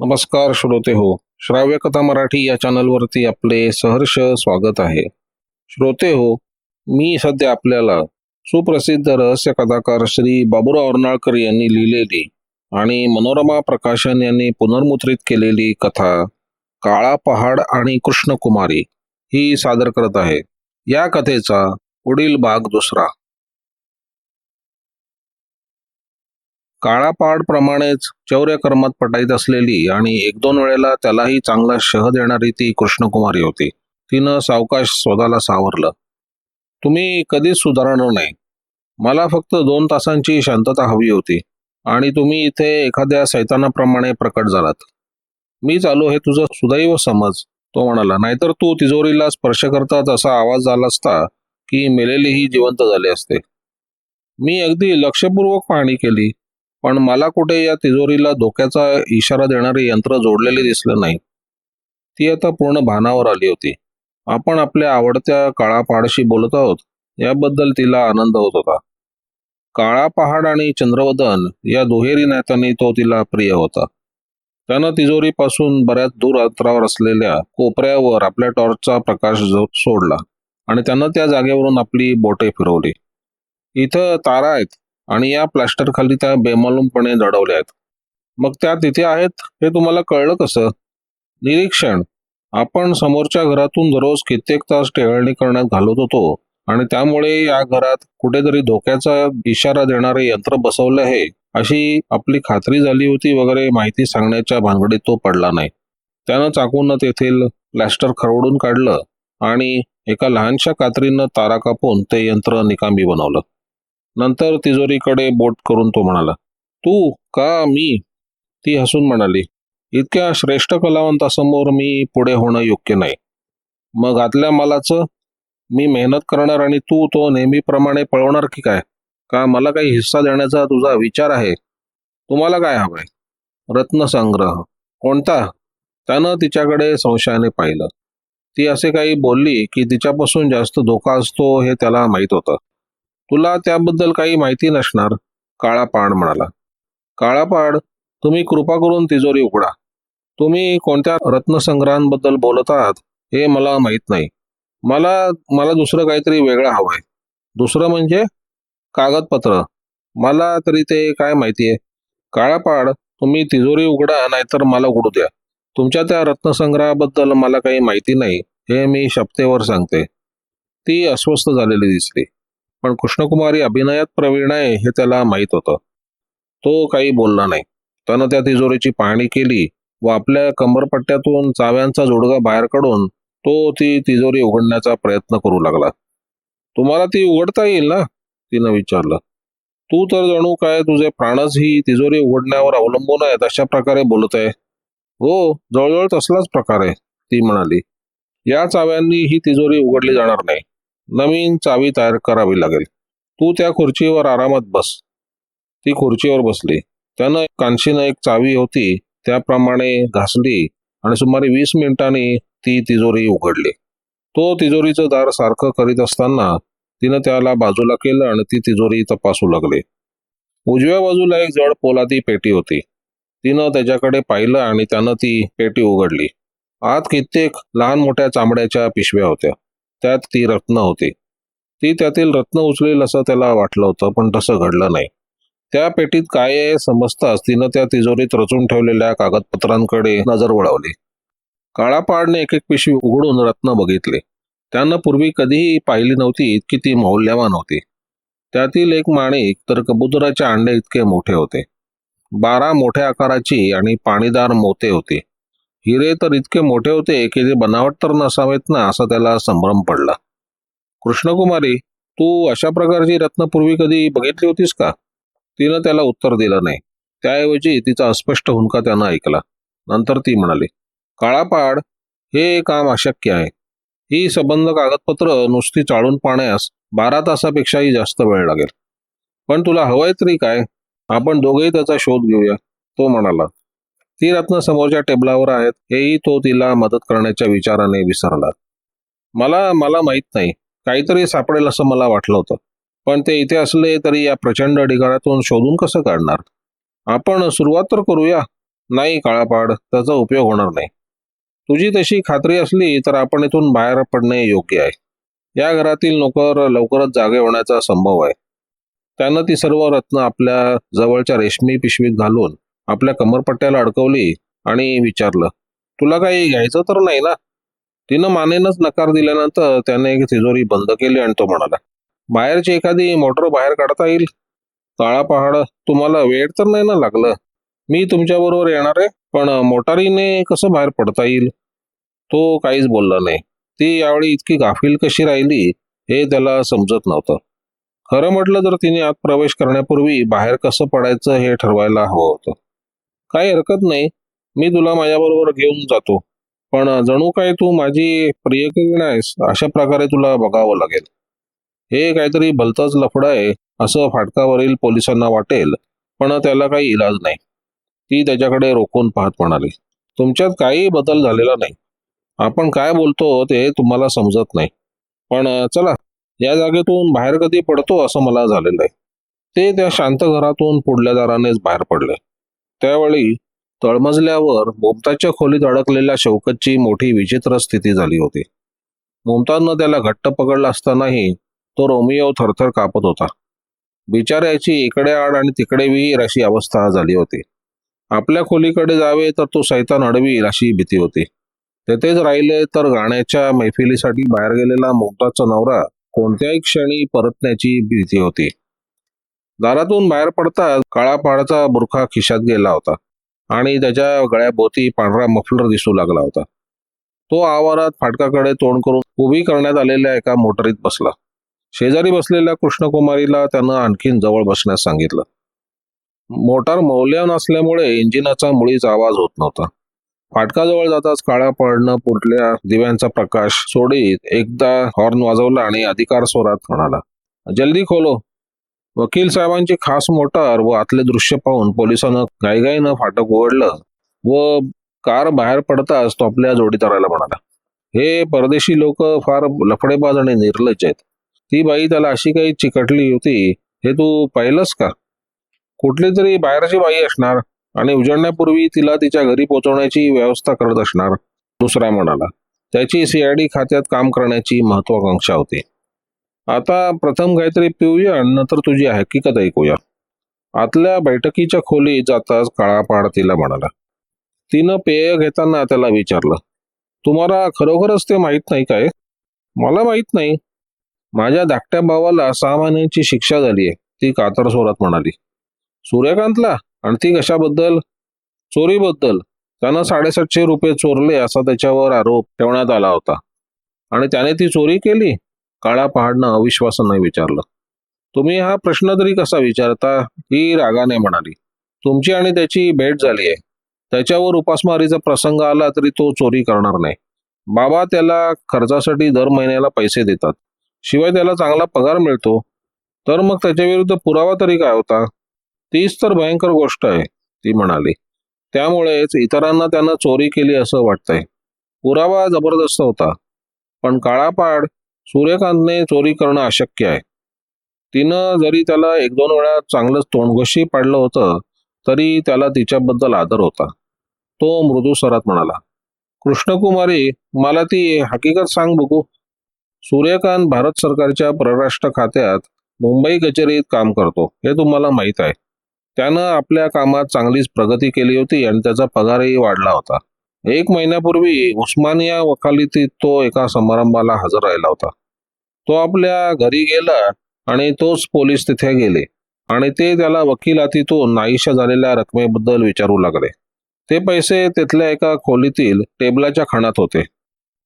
नमस्कार श्रोते हो. श्राव्य कथा मराठी या चॅनलवरती आपले सहर्ष स्वागत आहे. श्रोते हो मी सध्या आपल्याला सुप्रसिद्ध रहस्य कथाकार श्री बाबुराव अर्नाळकर यांनी लिहिलेली आणि मनोरमा प्रकाशन यांनी पुनर्मुद्रित केलेली कथा काळा पहाड आणि कृष्णकुमारी ही सादर करत आहे. या कथेचा पुढील भाग दुसरा. काळा प्रमाणेच चौर्य कर्मात पटाईत असलेली आणि एक दोन वेळेला त्यालाही चांगला शह देणारी ती कृष्णकुमारी होती. तिनं सावकाश स्वतःला सावरलं. तुम्ही कधीच सुधारणार नाही. मला फक्त दोन तासांची शांतता हवी होती आणि तुम्ही इथे एखाद्या सैतानाप्रमाणे प्रकट झालात. मी चालू हे तुझं सुदैव समज तो म्हणाला. नाहीतर तू तिजोरीला स्पर्श करतात असा आवाज झाला असता की मेलेलीही जिवंत झाले असते. मी अगदी लक्षपूर्वक पाहणी केली पण मला कुठे या तिजोरीला धोक्याचा इशारा देणारे यंत्र जोडलेले दिसलं नाही. ती आता पूर्ण भानावर आली होती. आपण आपल्या आवडत्या काळा पहाडशी बोलत आहोत याबद्दल तिला आनंद होत होता. काळा पहाड आणि चंद्रवदन या दुहेरी नात्याने तो तिला प्रिय होता. त्यानं तिजोरीपासून बऱ्याच दूर अंतरावर असलेल्या कोपऱ्यावर आपल्या टॉर्चचा प्रकाश जो- सोडला आणि त्यानं त्या जागेवरून आपली बोटे फिरवली. इथं तारा आहेत. आणि या प्लास्टर खाली त्या बेमालूमपणे दडवल्या आहेत. मग त्या तिथे आहेत हे तुम्हाला कळलं कसं? निरीक्षण. आपण समोरच्या घरातून दररोज कित्येक तास टेहळणी करण्यात घालवत होतो आणि त्यामुळे या घरात कुठेतरी धोक्याचा इशारा देणारे यंत्र बसवले आहे अशी आपली खात्री झाली होती वगैरे माहिती सांगण्याच्या भानगडीत तो पडला नाही. त्यानं चाकून तेथील प्लॅस्टर खरवडून काढलं आणि एका लहानशा कात्रीनं तारा कापून ते यंत्र निकामी बनवलं. नंतर तिजोरीकडे बोट करून तो म्हणाला तू का मी? ती हसून म्हणाली इतक्या श्रेष्ठ कलावंतासमोर मी पुढे होणं योग्य नाही. मग आतल्या मालाचं मी मेहनत करणार आणि तू तो नेहमीप्रमाणे पळवणार की काय? का मला काही हिस्सा देण्याचा तुझा विचार आहे? तुम्हाला काय हवंय? रत्नसंग्रह. कोणता? त्यानं तिच्याकडे संशयाने पाहिलं. ती असे काही बोलली की तिच्यापासून जास्त धोका असतो हे त्याला माहीत होतं. तुला त्याबद्दल काही माहिती नसणार काळापाड म्हणाला. काळापाड तुम्ही कृपा करून तिजोरी उघडा. तुम्ही कोणत्या रत्नसंग्रहांबद्दल बोलत आहात हे मला माहीत नाही. मला मला दुसरं काहीतरी वेगळं हवंय. दुसरं म्हणजे कागदपत्र. मला तरी ते काय माहितीये? आहे काळापाड तुम्ही तिजोरी उघडा नाहीतर मला उघडू द्या. तुमच्या त्या रत्नसंग्रहाबद्दल मला काही माहिती नाही हे मी शपथेवर सांगते. ती अस्वस्थ झालेली दिसली. पण कृष्णकुमारी अभिनयात प्रवीण आहे हे त्याला माहीत होतं. तो काही बोलला नाही. त्यानं त्या तिजोरीची पाहणी केली व आपल्या कंबरपट्ट्यातून चाव्यांचा जोडगा बाहेर काढून तो ती तिजोरी उघडण्याचा प्रयत्न करू लागला. तुम्हाला ती उघडता येईल ना? तिनं विचारलं. तू तर जणू काय तुझे प्राणच ही तिजोरी उघडण्यावर अवलंबून आहेत अशा प्रकारे बोलत आहे. हो जवळजवळ तसलाच प्रकार आहे ती म्हणाली. या चाव्यांनी ही तिजोरी उघडली जाणार नाही. नवीन चावी तयार करावी लागेल. तू त्या खुर्चीवर आरामात बस. ती खुर्चीवर बसली. त्यानं कांशीनं एक चावी होती त्याप्रमाणे घासली आणि सुमारे वीस मिनिटांनी ती तिजोरी उघडली. तो तिजोरीचं दार सारखं करीत असताना तिनं त्याला बाजूला केलं आणि ती तिजोरी तपासू लागली. उजव्या बाजूला एक जड पोलादी पेटी होती. तिनं त्याच्याकडे पाहिलं आणि त्यानं ती पेटी उघडली. आत कित्येक लहान मोठ्या चामड्याच्या पिशव्या होत्या. त्यात ती रत्न होती. ती त्यातील रत्न उचलेल असं त्याला वाटलं होतं पण तसं घडलं नाही. त्या पेटीत काय आहे समजताच तिनं त्या तिजोरीत रचून ठेवलेल्या कागदपत्रांकडे नजर वळवली. काळापाडने एक एक पिशवी उघडून रत्न बघितले. त्यानं पूर्वी कधीही पाहिली नव्हती इतकी ती मौल्यवान होती. त्यातील एक माणिक तर कबुतराच्या अंडे इतके मोठे होते. बारा मोठ्या आकाराची आणि पाणीदार मोते होते. हिरे तर इतके मोठे होते की ते बनावट तर नसावेत ना असा त्याला संभ्रम पडला. कृष्णकुमारी तू अशा प्रकारची रत्न पूर्वी कधी बघितली होतीस का? तिनं त्याला उत्तर दिलं नाही. त्याऐवजी तिचा अस्पष्ट हुंका त्यानं ऐकला. नंतर ती म्हणाली काळापाड हे काम अशक्य आहे. ही संबंध कागदपत्र नुसती चाळून पाहण्यास बारा तासापेक्षाही जास्त वेळ लागेल. पण तुला हवंय तरी काय? आपण दोघेही त्याचा शोध घेऊया. तो म्हणाला ती रत्न समोरच्या टेबलावर आहेत. हेही तो तिला मदत करण्याच्या विचाराने विसरला. मला मला माहीत नाही. काहीतरी सापडेल असं मला वाटलं होतं. पण ते इथे असले तरी या प्रचंड ढिगाऱ्यातून शोधून कसं काढणार? आपण सुरुवात तर करूया. नाही काळापाड त्याचा उपयोग होणार नाही. तुझी तशी खात्री असली तर आपण इथून बाहेर पडणे योग्य आहे. या घरातील नोकर लवकरच जागे होण्याचा संभव आहे. त्यानं ती सर्व रत्न आपल्या जवळच्या रेशमी पिशवीत घालून आपल्या कमरपट्ट्याला अडकवली आणि विचारलं तुला काही घ्यायचं तर नाही ना? तिनं मानेनच नकार दिल्यानंतर त्याने एक तिजोरी बंद केली आणि तो म्हणाला बाहेरची एखादी मोटर बाहेर काढता येईल? काळा पहाड तुम्हाला वेळ तर नाही ना लागलं? मी तुमच्या बरोबर येणार आहे पण मोटारीने कसं बाहेर पडता येईल? तो काहीच बोलला नाही. ती यावेळी इतकी गाफील कशी राहिली हे त्याला समजत नव्हतं. खरं म्हटलं तर तिने आत प्रवेश करण्यापूर्वी बाहेर कसं पडायचं हे ठरवायला हवं होतं. काही हरकत नाही. मी तुला माझ्याबरोबर घेऊन जातो. पण जणू काय तू माझी प्रियकरीण आहेस अशा प्रकारे तुला बघावं लागेल. हे काहीतरी भलतंच लफडं आहे असं फाटकावरील पोलिसांना वाटेल पण त्याला काही इलाज नाही. ती त्याच्याकडे रोखून पाहत म्हणाली तुमच्यात काही बदल झालेला नाही. आपण काय बोलतो ते तुम्हाला समजत नाही. पण चला या जागेतून बाहेर कधी पडतो असं मला झालेलं आहे. ते त्या शांत घरातून पुढल्या दारानेच बाहेर पडले. त्यावेळी तळमजल्यावर मुमताजच्या खोलीत अडकलेल्या शौकतची मोठी विचित्र स्थिती झाली होती. मुमताजनं त्याला घट्ट पकडला असतानाही तो रोमिओ थरथर कापत होता. बिचाऱ्याची इकडे आड आणि तिकडे विहीर अशी अवस्था झाली होती. आपल्या खोलीकडे जावे तर तो सैतान अडवील अशी भीती होती. तेथेच राहिले तर गाण्याच्या मैफिलीसाठी बाहेर गेलेला मुमताजचा नवरा कोणत्याही क्षणी परतण्याची भीती होती. दारातून बाहेर पडताच काळा पहाडचा बुरखा खिशात गेला होता आणि त्याच्या गळ्याभोवती पांढरा मफलर दिसू लागला होता. तो आवारात फाटकाकडे तोंड करून उभी करण्यात आलेल्या एका मोटरीत बसला. शेजारी बसलेल्या कृष्णकुमारीला त्यानं आणखीन जवळ बसण्यास सांगितलं. मोटार मौल्यवान असल्यामुळे इंजिनाचा मुळीच आवाज होत नव्हता. फाटकाजवळ जाताच काळा पडणं पुटल्या दिव्यांचा प्रकाश सोडीत एकदा हॉर्न वाजवला आणि अधिकार स्वरात म्हणाला जल्दी खोलो. वकील साहेबांची खास मोटार व आतले दृश्य पाहून पोलिसानं गाईगाईनं फाटक उघडलं व कार बाहेर पडताच तो आपल्या जोडीदाराला म्हणाला हे परदेशी लोक फार लफडेबाज आणि निर्लज्ज आहेत. ती बाई त्याला अशी काही चिकटली होती हे तू पाहिलंस का? कुठली तरी बाहेरची बाई असणार आणि उजळण्यापूर्वी तिला तिच्या घरी पोहोचवण्याची व्यवस्था करत असणार दुसरा म्हणाला. त्याची सीआयडी खात्यात काम करण्याची महत्वाकांक्षा होती. आता प्रथम काहीतरी पिऊया नंतर तुझी हकीकत ऐकूया. आतल्या बैठकीच्या खोलीत जाताच काळापाड तिला म्हणाला. तिनं पेय घेताना त्याला विचारलं तुम्हाला खरोखरच ते माहीत नाही काय? मला माहीत नाही. माझ्या धाकट्या भावाला सहा शिक्षा झाली आहे ती कातर स्वरात म्हणाली. सूर्यकांतला? आणि ती कशाबद्दल? चोरीबद्दल. त्यानं साडेसातशे रुपये चोरले असा त्याच्यावर आरोप ठेवण्यात आला होता. आणि त्याने ती चोरी केली? काळा पहाडनं अविश्वासानं विचारलं. तुम्ही हा प्रश्न तरी कसा विचारता? ही रागाने म्हणाली. तुमची आणि त्याची भेट झाली आहे. त्याच्यावर उपासमारीचा प्रसंग आला तरी तो चोरी करणार नाही. बाबा त्याला खर्चासाठी दर महिन्याला पैसे देतात. शिवाय त्याला चांगला पगार मिळतो. तर मग त्याच्या विरुद्ध पुरावा तरी काय होता? तीच तर भयंकर गोष्ट आहे ती म्हणाली. त्यामुळेच इतरांना त्यानं चोरी केली असं वाटतंय. पुरावा जबरदस्त होता. पण काळापाड सूर्यकांतने चोरी करणं अशक्य आहे. तिनं जरी त्याला एक दोन वेळा चांगलंच तोंडघोशी पाडलं होतं तरी त्याला तिच्याबद्दल आदर होता. तो मृदू म्हणाला कृष्णकुमारी मला ती हकीकत सांग बघू. सूर्यकांत भारत सरकारच्या परराष्ट्र खात्यात मुंबई कचेरीत काम करतो हे तुम्हाला माहीत आहे. त्यानं आपल्या कामात चांगलीच प्रगती केली होती आणि त्याचा पगारही वाढला होता. एक महिन्यापूर्वी उस्मानिया वकालतीत तो एका समारंभाला हजर राहिला होता. तो आपल्या घरी गेला आणि तोच पोलीस तिथे गेले आणि ते त्याला वकिलातीतून नाहीशा झालेल्या रकमेबद्दल विचारू लागले. ते पैसे तिथल्या एका खोलीतील टेबलाच्या खाणात होते.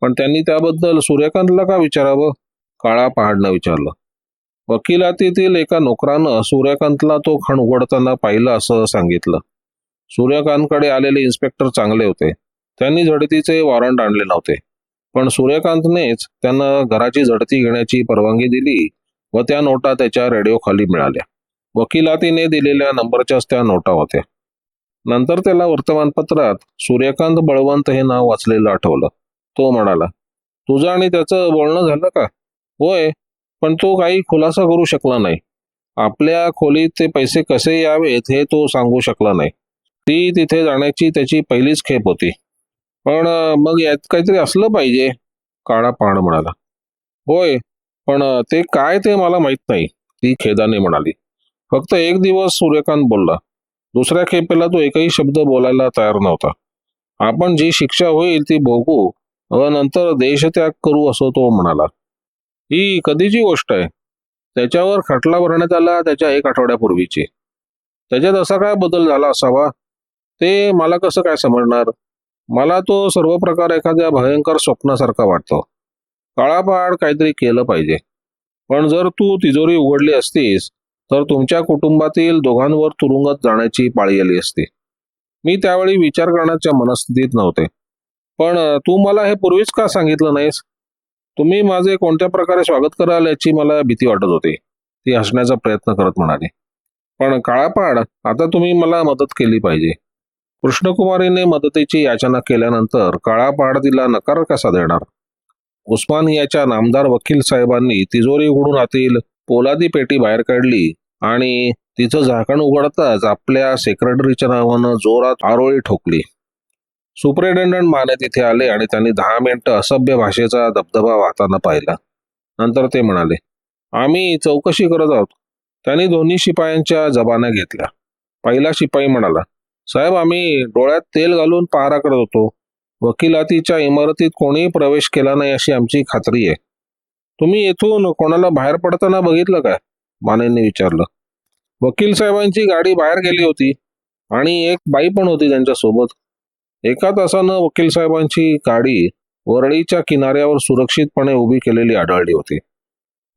पण त्यांनी त्याबद्दल सूर्यकांतला का विचारावं? काळा पहाडनं विचारलं. वकिलातीतील एका नोकरानं सूर्यकांतला तो खण उघडताना पाहिलं असं सांगितलं. सूर्यकांतकडे आलेले इन्स्पेक्टर चांगले होते. त्यांनी झडतीचे वॉरंट आणले नव्हते. पण सूर्यकांतनेच त्यांना घराची झडती घेण्याची परवानगी दिली व त्या नोटा त्याच्या रेडिओ खाली मिळाल्या. वकिलातीने दिलेल्या नंबरच्याच त्या नोटा होत्या. नंतर त्याला वर्तमानपत्रात सूर्यकांत बळवंत हे नाव वाचलेलं आठवलं. तो म्हणाला तुझं आणि त्याचं बोलणं झालं का? होय पण तो काही खुलासा करू शकला नाही. आपल्या खोलीत ते पैसे कसे यावेत हे तो सांगू शकला नाही. ती तिथे जाण्याची त्याची पहिलीच खेप होती. पण मग यात काहीतरी असलं पाहिजे. काळा पाण म्हणाला. होय पण ते काय ते मला माहीत नाही ती खेदाने म्हणाली. फक्त एक दिवस सूर्यकांत बोलला. दुसऱ्या खेपेला तो एकही शब्द बोलायला तयार नव्हता. आपण जी शिक्षा होईल ती भोगू व नंतर देशत्याग करू असं तो म्हणाला. ही कधीची गोष्ट आहे? त्याच्यावर खटला भरण्यात आला त्याच्या एक आठवड्यापूर्वीची. त्याच्यात असा काय बदल झाला असावा? ते मला कसं काय समजणार? मला तो सर्व प्रकार एखाद्या भयंकर स्वप्नासारखा वाटतो. काळापाड काहीतरी केलं पाहिजे. पण जर तू तिजोरी उघडली असतीस तर तुमच्या कुटुंबातील दोघांवर तुरुंगात जाण्याची पाळी आली असती. मी त्यावेळी विचार करण्याच्या मनस्थितीत नव्हते. पण तू मला हे पूर्वीच का सांगितलं नाहीस? तुम्ही माझे कोणत्या प्रकारे स्वागत कराल याची मला भीती वाटत होती. ती हसण्याचा प्रयत्न करत म्हणाली. पण काळापाड आता तुम्ही मला मदत केली पाहिजे. कृष्णकुमारीने मदतीची याचना केल्यानंतर काळापाड तिला नकार कसा देणार? उस्मानियाच्या नामदार वकील साहेबांनी तिजोरी उघडून आतील पोलादी पेटी बाहेर काढली आणि तिचं झाकण उघडताच आपल्या सेक्रेटरीच्या नावानं जोरात आरोळी ठोकली. सुपरिटेंडंट माने तिथे आले आणि त्यांनी दहा मिनिटं असभ्य भाषेचा दबदबा वाहताना पाहिला. नंतर ते म्हणाले आम्ही चौकशी करत आहोत. त्यांनी दोन्ही शिपायांच्या जबान्या घेतल्या. पहिला शिपाई म्हणाला साहेब आम्ही डोळ्यात तेल घालून पहारा करत होतो. वकिलातीच्या इमारतीत कोणीही प्रवेश केला नाही अशी आमची खात्री आहे. तुम्ही येथून कोणाला बाहेर पडताना बघितलं काय? मानेंनी विचारलं. वकील साहेबांची गाडी बाहेर गेली होती आणि एक बाई पण होती त्यांच्यासोबत. एका तासानं वकील साहेबांची गाडी वरळीच्या किनाऱ्यावर सुरक्षितपणे उभी केलेली आढळली होती.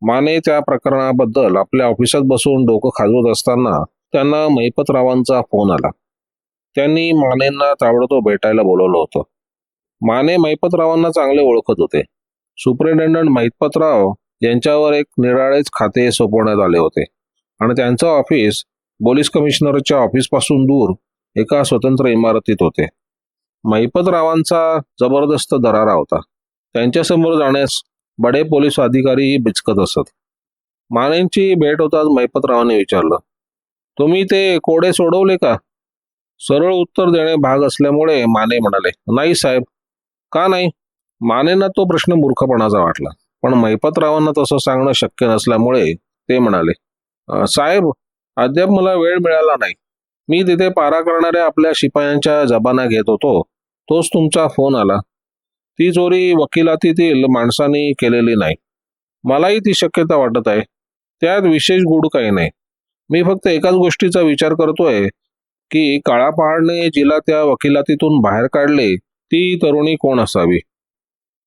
माने त्या प्रकरणाबद्दल आपल्या ऑफिसात बसून डोकं खाजवत असताना त्यांना मैपतरावांचा फोन आला. त्यांनी मानेंना ताबडतोब भेटायला बोलवलं होतं. माने महिपतरावांना चांगले ओळखत होते. सुपरिटेंडंट महिपतराव यांच्यावर एक निराळेच खाते सोपवण्यात आले होते. आणि त्यांचं ऑफिस पोलीस कमिशनरच्या ऑफिसपासून दूर एका स्वतंत्र इमारतीत होते. महिपतरावांचा जबरदस्त दरारा होता. त्यांच्यासमोर जाण्यास बडे पोलीस अधिकारीही बिचकत असत. मानेंची भेट होताच महिपतरावांनी विचारलं तुम्ही ते कोडे सोडवले का? सरळ उत्तर देणे भाग असल्यामुळे माने म्हणाले नाही साहेब. का नाही? मानेंना तो प्रश्न मूर्खपणाचा वाटला पण मैपतरावांना तसं सांगणं शक्य नसल्यामुळे ते म्हणाले साहेब अद्याप मला वेळ मिळाला नाही. मी तिथे पारा करणाऱ्या आपल्या शिपायांच्या जबाना घेत होतो. तोच तुमचा फोन आला. ती चोरी वकिलातीतील माणसांनी केलेली नाही. मलाही ती शक्यता वाटत आहे. त्यात विशेष गुड काही नाही. मी फक्त एकाच गोष्टीचा विचार करतोय. की काळा पहाडने जिला त्या वकिलातीतून बाहेर काढले ती तरुणी कोण असावी?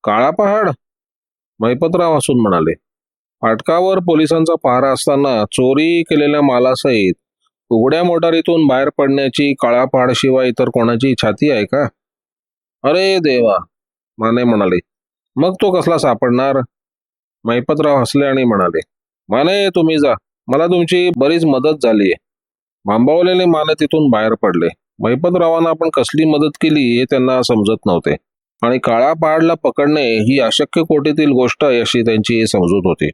काळा पहाड महिपतराव हसून म्हणाले. फाटकावर पोलिसांचा पहारा असताना चोरी केलेल्या मालासहित उघड्या मोटारीतून बाहेर पडण्याची काळा पहाडशिवाय इतर कोणाची छाती आहे का? अरे देवा! माने म्हणाले. मग तो कसला सापडणार? मैपतराव हसले आणि म्हणाले. माने तुम्ही जा. मला तुमची बरीच मदत झालीये. भांबावलेले माने तिथून बाहेर पडले. मैपतरावांना आपण कसली मदत केली हे त्यांना समजत नव्हते. आणि काळा पहाडला पकडणे ही अशक्य कोटीतील गोष्ट आहे अशी त्यांची समजूत होती.